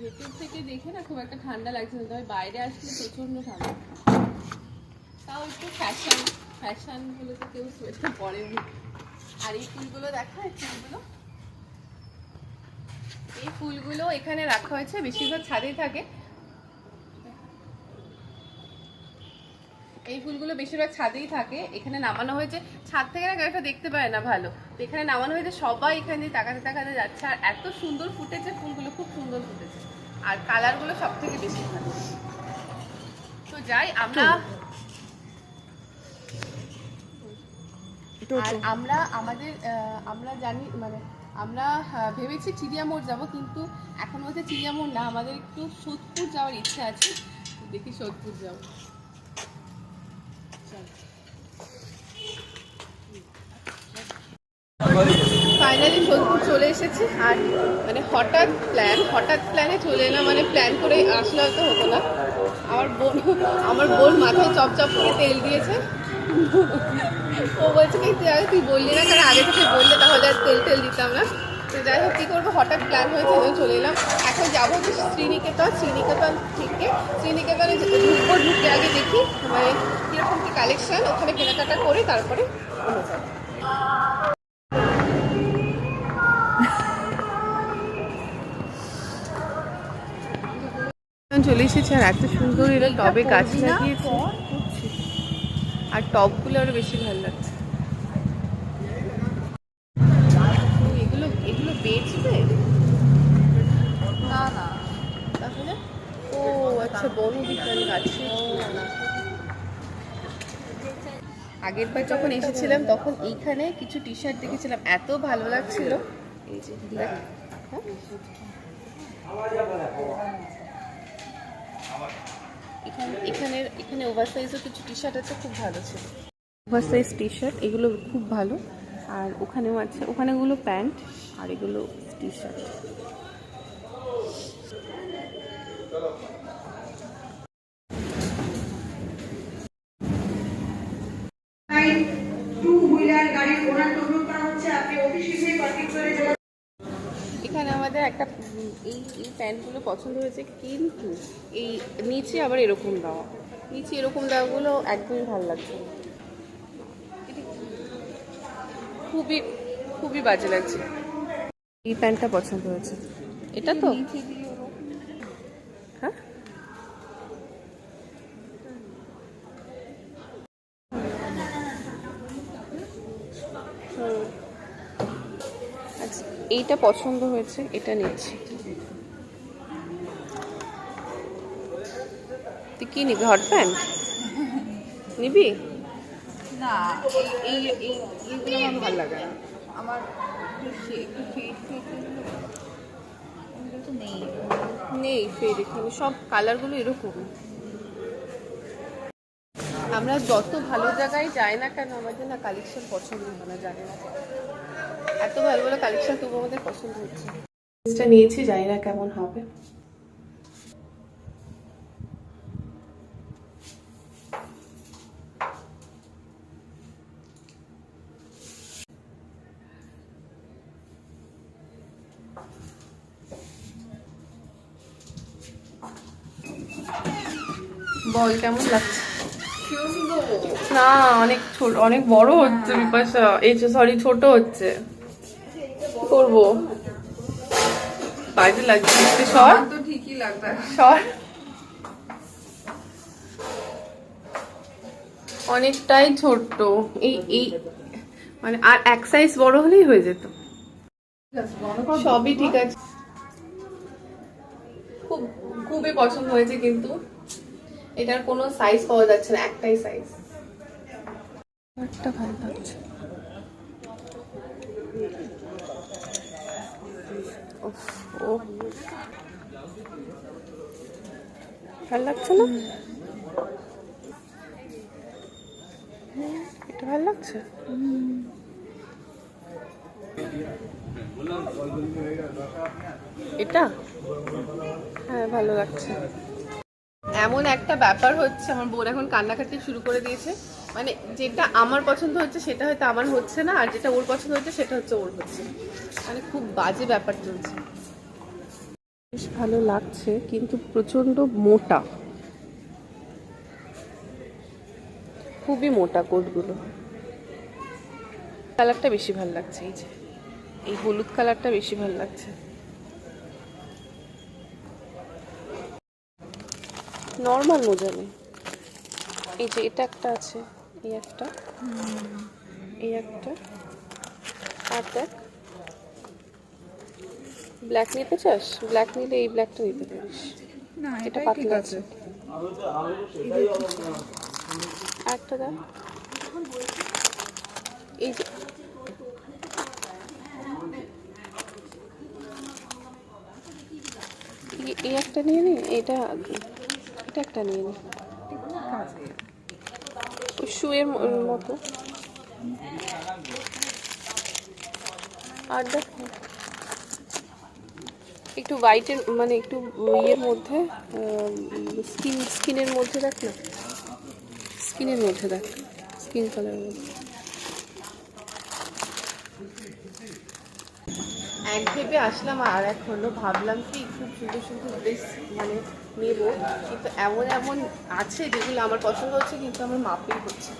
ভেতর থেকে দেখে না খুব একটা ঠান্ডা লাগছে না, তবে বাইরে আসলে প্রচণ্ড ঠান্ডা। তাও একটু ফ্যাশন ফ্যাশন হলে তো কেউ সোয়েটার পরেনি। আর এই ফুলগুলো দেখা, এই ফুলগুলো। এই ফুলগুলো এখানে রাখা হয়েছে, বেশিরভাগ ছাদেই থাকে। এই ফুলগুলো বেশিরভাগ ছাদেই থাকে। এখানে নামানো হয়েছে। ছাদ থেকে না গাড়িটা দেখতে পায় না ভালো। তো এখানে নামানো হয়েছে সবাই এখানে দিয়ে তাকাতে তাকাতে যাচ্ছে। আর এত সুন্দর ফুটেছে ফুলগুলো খুব সুন্দর ফুটেছে। আর কালারগুলো সব থেকে বেশি ভালো। তো যাই আমরা আর আমরা আমাদের আহ, আমরা জানি মানে আমরা ভেবেছি চিড়িয়ামোড় যাব কিন্তু এখন হচ্ছে চিড়িয়ামোড় না আমাদের একটু সোদপুর যাওয়ার ইচ্ছা আছে। দেখি সোদপুর যাব। ফাইনালি সোদপুর চলে এসেছি আর মানে হঠাৎ প্ল্যান হঠাৎ প্ল্যানে চলে এলাম মানে প্ল্যান করে আসলে হয়তো হতো না। আমার বোন আমার বোন মাথায় চপ চপ করে তেল দিয়েছে। ও বলছে কি তুই তুই বললি না, কারণ আগে থেকে বললে তাহলে আর তেল তেল দিতাম না। তো যাই হোক, কী করব? হঠাৎ প্ল্যান হয়েছে চলে এলাম। এখন যাব যে শ্রীনিকেতন শ্রীনিকেতন থেকে। শ্রীনিকেতনে ঢুকবো ঢুকে আগে দেখি মানে কীরকম কী কালেকশন ওখানে কেনাকাটা করে তারপরে চলে এসেছে আর এত সুন্দর এরা টবে গাছ লাগিয়েছে। আর টবগুলো আরও বেশি ভালো লাগছে। এগুলো এগুলো বেচবে? না না। তাহলে? ও আচ্ছা বড় গাছ। আগের বার যখন এসেছিলাম তখন এইখানে কিছু টি শার্ট দেখেছিলাম। এত ভালো লাগছিল। এই যে দেখ হ্যাঁ? এখানে এখানে এখানে ওভার সাইজের কিছু টি শার্ট আছে খুব ভালো ছিল। ওভার সাইজ টি শার্ট এগুলো খুব ভালো। আর ওখানেও আছে ওখানেগুলো প্যান্ট আর এগুলো টি শার্ট টু হুইলার গাড়ির ওনার অনুরোধ করা হচ্ছে। আপনি অতি শীঘ্রই পার্কিং করে আমাদের একটা এই এই প্যান্টগুলো পছন্দ হয়েছে কিন্তু এই নিচে আবার এরকম দেওয়া। নিচে এরকম দেওয়াগুলো একদমই ভালো লাগছে খুবই খুবই বাজে লাগছে। এই প্যান্টটা পছন্দ হয়েছে। এটা তো? হ্যাঁ হুম। আচ্ছা এইটা পছন্দ হয়েছে এটা নিচ্ছি। তুই কি নিবি হট প্যান্ট নিবি? না এই এই এই এইগুলো আমার ভালো লাগে না। আমার একটু তো নেই। নেই ফের এখানে সব কালারগুলো এরকম। আমরা যত ভালো জায়গায় যাই না কেন আমাদের না কালেকশন পছন্দ হয় না জানি না। এত ভালো ভালো কালেকশন তবু আমাদের পছন্দ হচ্ছে। ড্রেসটা নিয়েছি জানি না কেমন হবে। বল কেমন লাগছে? না অনেক ছোট অনেক বড় হচ্ছে বিপাশা। এই সরি ছোট হচ্ছে। করব। বাজে লাগছে। সর। তো ঠিকই লাগবে। সর। অনেকটাই ছোট্ট। এই এই মানে আর এক সাইজ বড় হলেই হয়ে যেত। সবই ঠিক আছে। খুব খুবই পছন্দ হয়েছে কিন্তু। এটার কোনো সাইজ পাওয়া যাচ্ছে না একটাই সাইজ একটা ভালো লাগছে। ও। ভালো লাগছে না? এটা ভালো লাগছে? এটা? হ্যাঁ ভালো লাগছে। এমন একটা ব্যাপার হচ্ছে, আমার বোন এখন কান্নাকাটি শুরু করে দিয়েছে। মানে যেটা আমার পছন্দ হচ্ছে সেটা হয়তো আমার হচ্ছে না, আর যেটা ওর পছন্দ হচ্ছে সেটা হচ্ছে ওর হচ্ছে। মানে খুব বাজে ব্যাপার চলছে। বেশ ভালো লাগছে, কিন্তু প্রচণ্ড মোটা। খুবই মোটা কোটগুলো। কালারটা বেশি ভালো লাগছে, এই যে। এই হলুদ কালারটা বেশি ভালো লাগছে। নর্মাল মোজা নেই। এই যে এটা একটা আছে। এই একটা। এই একটা। আর দেখ। ব্ল্যাক নিতে চাস? ব্ল্যাক নিলে এই ব্ল্যাকটা নিতে পারিস। না এটা পাতলা আছে। আর একটা দেখ এই যে এই- একটা নিয়ে নি এটা এটা একটা নিয়ে নি। ঠিক আছে ওই শুয়ের মতো। আর দেখ, একটু হোয়াইটের মানে একটু ইয়ের মধ্যে স্কিন স্কিনের মধ্যে দেখ না। স্কিনের মধ্যে দেখ স্কিন কালারের মধ্যে। এক ভেবে আসলাম আর হলো, ভাবলাম কি খুব সুন্দর সুন্দর ড্রেস মানে নেব কিন্তু এমন এমন আছে যেগুলো আমার পছন্দ হচ্ছে, কিন্তু আমার মাপেই হচ্ছে।